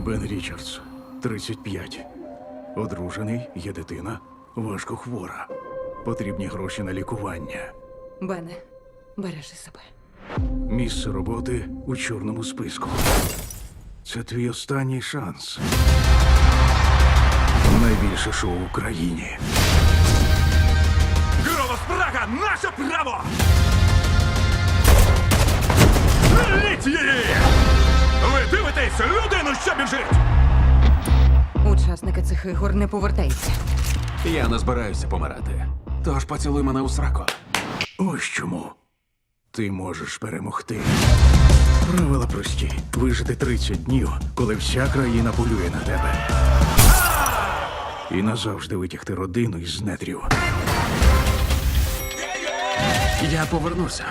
Бен Річардс, 35. Одружений, є дитина, важко хвора. Потрібні гроші на лікування. Бене, бережи себе. Місце роботи у чорному списку. Це твій останній шанс. Найбільше шоу в Україні. Голос Прага наше право! Біжить! Учасники цих ігор не повертаються. Я не збираюся помирати. Тож поцілуй мене у сраку. Ось чому. Ти можеш перемогти. Правила прості: вижити 30 днів, коли вся країна полює на тебе. І назавжди витягти родину із нетрів. Я повернуся.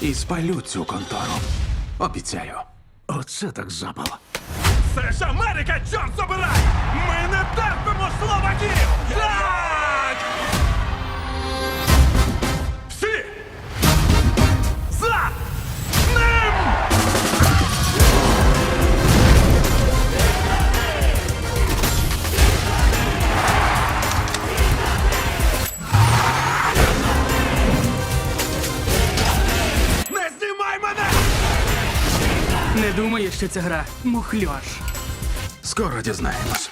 І спалю цю контору. Обіцяю. Оце так запал. Це ж Америка, чорт забирай! Ми не терпимо словаків! Так! Не думаю, що ця гра мухльош. Скоро дізнаємось.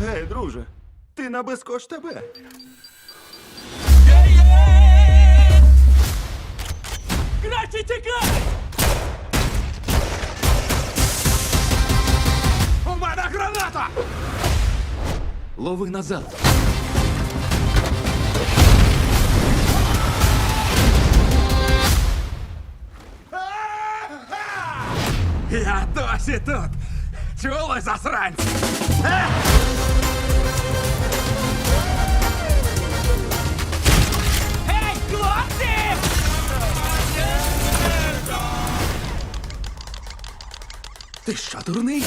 Гей, друже, ти на безкош тебе. Лови назад. Я досі тут! Чули, засранці? Гей, хлопці! Ти що, дурний?